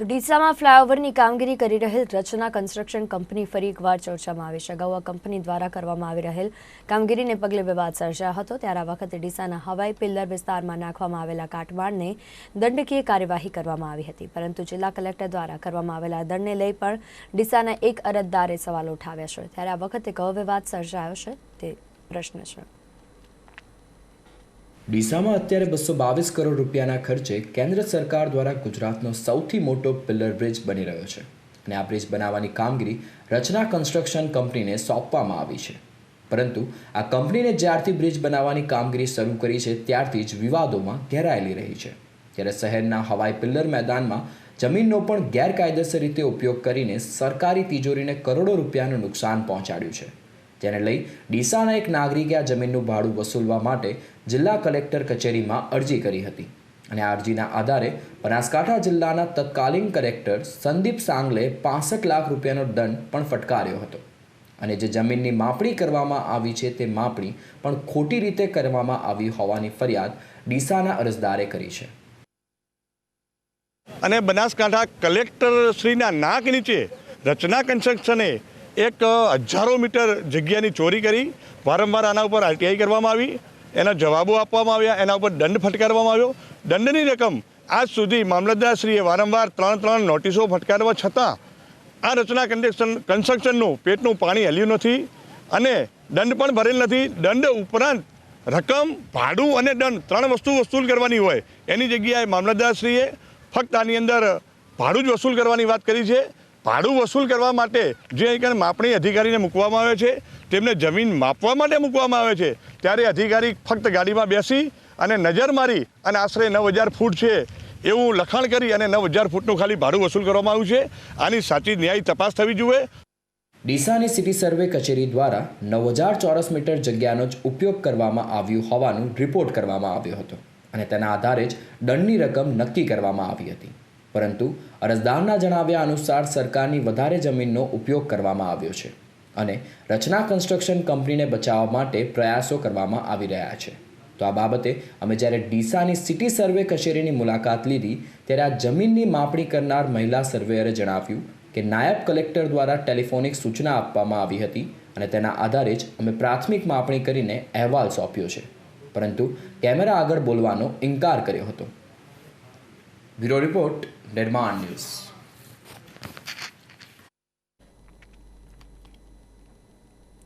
તો ડીસામાં ફ્લાયઓવરની કામગીરી કરી રહેલ રચના કન્સ્ટ્રક્શન કંપની ફરી એકવાર ચર્ચામાં આવી છે. અગાઉ આ કંપની દ્વારા કરવામાં આવી રહેલ કામગીરીને પગલે વિવાદ સર્જાયો હતો. ત્યારે આ વખતે ડીસાના હવાઈ પિલ્લર વિસ્તારમાં નાખવામાં આવેલા કાટમાળને દંડકીય કાર્યવાહી કરવામાં આવી હતી. પરંતુ જિલ્લા કલેક્ટર દ્વારા કરવામાં આવેલા દંડને લઈ પણ ડીસાના એક અરજદારે સવાલ ઉઠાવ્યા છે. ત્યારે આ વખતે કયો વિવાદ સર્જાયો છે તે પ્રશ્ન છે. ડીસામાં અત્યારે બસો બાવીસ કરોડ રૂપિયાના ખર્ચે કેન્દ્ર સરકાર દ્વારા ગુજરાતનો સૌથી મોટો પિલ્લર બ્રિજ બની રહ્યો છે. અને આ બ્રિજ બનાવવાની કામગીરી રચના કન્સ્ટ્રક્શન કંપનીને સોંપવામાં આવી છે. પરંતુ આ કંપનીને જ્યારથી બ્રિજ બનાવવાની કામગીરી શરૂ કરી છે, ત્યારથી જ વિવાદોમાં ઘેરાયેલી રહી છે. ત્યારે શહેરના હવાઈ પિલ્લર મેદાનમાં જમીનનો પણ ગેરકાયદેસર રીતે ઉપયોગ કરીને સરકારી તિજોરીને કરોડો રૂપિયાનું નુકસાન પહોંચાડ્યું છે. જેને લઈ ડીસાના એક નાગરિકે આ જમીનનું ભાડું વસૂલવા માટે જિલ્લા કલેક્ટર કચેરીમાં અરજી કરી હતી. અને આ અરજીના આધારે બનાસકાંઠા જિલ્લાના તત્કાલીન કલેક્ટર સંદીપ સાંગલે પાસઠ લાખ રૂપિયાનો દંડ પણ ફટકાર્યો હતો. અને જે જમીનની માપણી કરવામાં આવી છે તે માપણી પણ ખોટી રીતે કરવામાં આવી હોવાની ફરિયાદ ડીસાના અરજદારે કરી છે. અને બનાસકાંઠા કલેક્ટર શ્રીના નાક નીચે રચના કન્સ્ટ્રક્શને એક હજારો મીટર જગ્યાની ચોરી કરી, વારંવાર આના ઉપર આરટીઆઈ કરવામાં આવી, એના જવાબો આપવામાં આવ્યા, એના ઉપર દંડ ફટકારવામાં આવ્યો. દંડની રકમ આજ સુધી મામલતદારશ્રીએ વારંવાર ત્રણ ત્રણ નોટિસો ફટકારવા છતાં આ રચના કન્સ્ટ્રક્શન કન્સ્ટ્રક્શનનું પેટનું પાણી હલ્યું નથી અને દંડ પણ ભરેલ નથી. દંડ ઉપરાંત રકમ, ભાડું અને દંડ ત્રણ વસ્તુ વસૂલ કરવાની હોય. એની જગ્યાએ મામલતદારશ્રીએ ફક્ત આની અંદર ભાડું જ વસૂલ કરવાની વાત કરી છે. ભાડું વસૂલ કરવા માટે જે અહીંયા માપણી અધિકારીને મૂકવામાં આવે છે, તેમને જમીન માપવા માટે મૂકવામાં આવે છે, ત્યારે અધિકારી ફક્ત ગાડીમાં બેસી અને નજર મારી અને આશરે નવ હજાર ફૂટ છે એવું લખાણ કરી અને નવ હજાર ફૂટનું ખાલી ભાડું વસૂલ કરવામાં આવ્યું છે. આની સાચી ન્યાયી તપાસ થવી જોઈએ. ડીસાની સિટી સર્વે કચેરી દ્વારા નવ હજાર ચોરસ મીટર જગ્યાનો જ ઉપયોગ કરવામાં આવ્યું હોવાનું રિપોર્ટ કરવામાં આવ્યો હતો અને તેના આધારે જ દંડની રકમ નક્કી કરવામાં આવી હતી. પરંતુ અરજદારના જણાવ્યા અનુસાર સરકારની વધારે જમીનનો ઉપયોગ કરવામાં આવ્યો છે અને રચના કન્સ્ટ્રક્શન કંપનીને બચાવવા માટે પ્રયાસો કરવામાં આવી રહ્યા છે. તો આ બાબતે અમે જ્યારે ડીસાની સિટી સર્વે કચેરીની મુલાકાત લીધી, ત્યારે આ જમીનની માપણી કરનાર મહિલા સર્વેયરે જણાવ્યું કે નાયબ કલેક્ટર દ્વારા ટેલિફોનિક સૂચના આપવામાં આવી હતી અને તેના આધારે જ અમે પ્રાથમિક માપણી કરીને અહેવાલ સોંપ્યો છે. પરંતુ કેમેરા આગળ બોલવાનો ઇનકાર કર્યો હતો. Bureau report ডেডমান news